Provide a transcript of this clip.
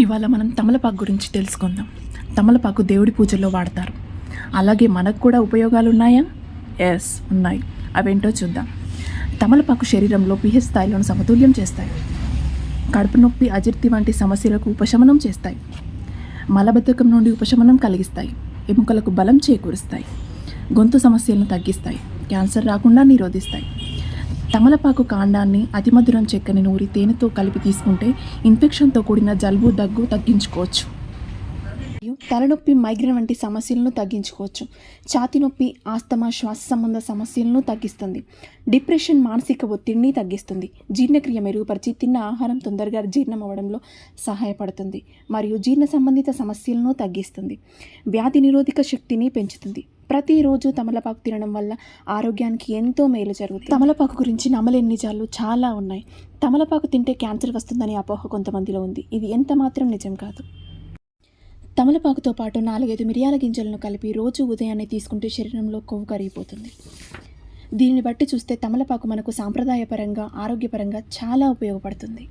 ఇవాళ మనం తమలపాకు గురించి తెలుసుకుందాం. తమలపాకు దేవుడి పూజల్లో వాడతారు. అలాగే మనకు కూడా ఉపయోగాలు ఉన్నాయా ఎస్ ఉన్నాయి. అవేంటో చూద్దాం. తమలపాకు శరీరంలో పిహెచ్ స్థాయిలను సమతుల్యం చేస్తాయి. కడుపు నొప్పి అజీర్తి వంటి సమస్యలకు ఉపశమనం చేస్తాయి. మలబద్ధకం నుండి ఉపశమనం కలిగిస్తాయి. ఎముకలకు బలం చేకూరుస్తాయి. గొంతు సమస్యలను తగ్గిస్తాయి. క్యాన్సర్ రాకుండా నిరోధిస్తాయి. తమలపాకు కాండాన్ని అతిమధురం చెక్కని నూరి తేనెతో కలిపి తీసుకుంటే ఇన్ఫెక్షన్తో కూడిన జలుబు దగ్గు తగ్గించుకోవచ్చు. మరియు తలనొప్పి మైగ్రేన్ వంటి సమస్యలను తగ్గించుకోవచ్చు. ఛాతి నొప్పి ఆస్తమా శ్వాస సంబంధ సమస్యలను తగ్గిస్తుంది. డిప్రెషన్ మానసిక ఒత్తిడిని తగ్గిస్తుంది. జీర్ణక్రియ మెరుగుపరిచి తిన్న ఆహారం తొందరగా జీర్ణం అవ్వడంలో సహాయపడుతుంది. మరియు జీర్ణ సంబంధిత సమస్యలను తగ్గిస్తుంది. వ్యాధి నిరోధక శక్తిని పెంచుతుంది. ప్రతిరోజు తమలపాకు తినడం వల్ల ఆరోగ్యానికి ఎంతో మేలు జరుగుతుంది. తమలపాకు గురించి నమ్మలేని నిజాలు చాలా ఉన్నాయి. తమలపాకు తింటే క్యాన్సర్ వస్తుందని అపోహ కొంతమందిలో ఉంది. ఇది ఎంత మాత్రం నిజం కాదు. తమలపాకుతో పాటు నాలుగైదు మిరియాల గింజలను కలిపి రోజు ఉదయాన్నే తీసుకుంటే శరీరంలో కొవ్వు కరిగిపోతుంది. దీనిని బట్టి చూస్తే తమలపాకు మనకు సాంప్రదాయపరంగా ఆరోగ్యపరంగా చాలా ఉపయోగపడుతుంది.